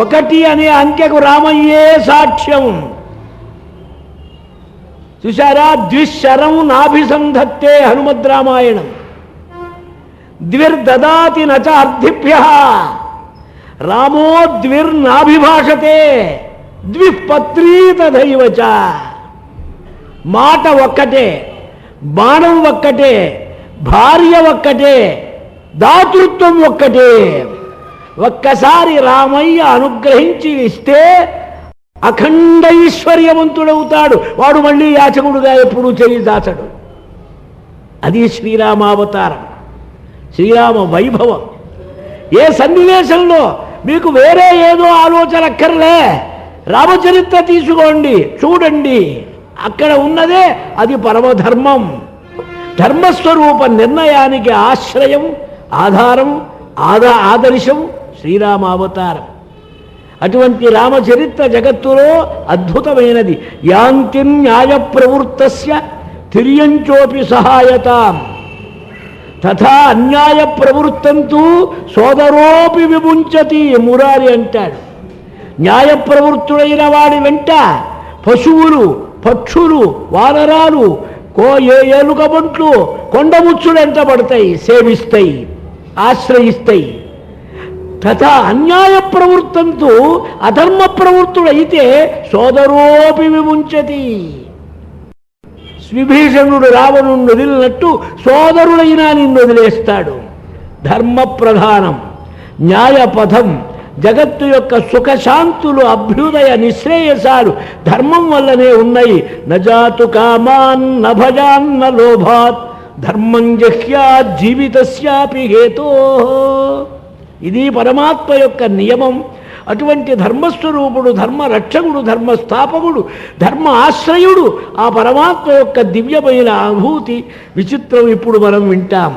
ఒకటి అనే అంకెకు రామయ్యే సాక్ష్యం. చూశారా? ద్విశరం నాభిసంధత్తే హనుమద్రామాయణం ద్విర్దాతి నచ అర్థిభ్య రామో ద్విర్నాభిభాషతే ద్విపత్రీత దైవచ మాట ఒక్కటే బాణం ఒక్కటే భార్య ఒక్కటే దాతృత్వం ఒక్కటే. ఒక్కసారి రామయ్య అనుగ్రహించి ఇస్తే అఖండ ఐశ్వర్యవంతుడవుతాడు. వాడు మళ్ళీ యాచకుడుగా ఎప్పుడూ చేయి దాచడు. అది శ్రీరామావతారం. శ్రీరామ వైభవం. ఏ సన్నివేశంలో మీకు వేరే ఏదో ఆలోచన అక్కర్లే. రామచరిత్ర తీసుకోండి చూడండి. అక్కడ ఉన్నదే అది పరమధర్మం. ధర్మస్వరూప నిర్ణయానికి ఆశ్రయం ఆధారం ఆదా ఆదర్శం శ్రీరామ అవతారం. అటువంటి రామచరిత్ర జగత్తులో అద్భుతమైనది. యాంతి న్యాయ ప్రవృత్తస్య తిర్యంచోపి సహాయతాం. తథా అన్యాయ ప్రవృత్తంతు సోదరోపి విముంచతి మురారి అంటాడు. న్యాయ ప్రవృత్తుడైన వాడి వెంట పశువులు పక్షులు వానరాలు కో ఏ ఏలుకబంట్లు కొండముచ్చులు ఎంత పడతాయి సేవిస్తాయి ఆశ్రయిస్తాయి. తథా అన్యాయ ప్రవృత్తంతో అధర్మ ప్రవృత్తుడైతే సోదరోపి విముంచతి. విభీషణుడు రావణుని వదిలినట్టు సోదరుడైనా నిన్ను వదిలేస్తాడు. ధర్మ ప్రధానం న్యాయపథం జగత్తు యొక్క సుఖశాంతులు అభ్యుదయ నిశ్రేయసాలు ధర్మం వల్లనే ఉన్నాయి. నజాతు కామాన్ నభజాన్న లోభాత్ ధర్మం జహ్యా జీవితస్యాపి హేతో. ఇది పరమాత్మ యొక్క నియమం. అటువంటి ధర్మస్వరూపుడు ధర్మ రక్షకుడు ధర్మ ఆశ్రయుడు ఆ పరమాత్మ యొక్క దివ్యమైన అనుభూతి విచిత్రం ఇప్పుడు మనం వింటాం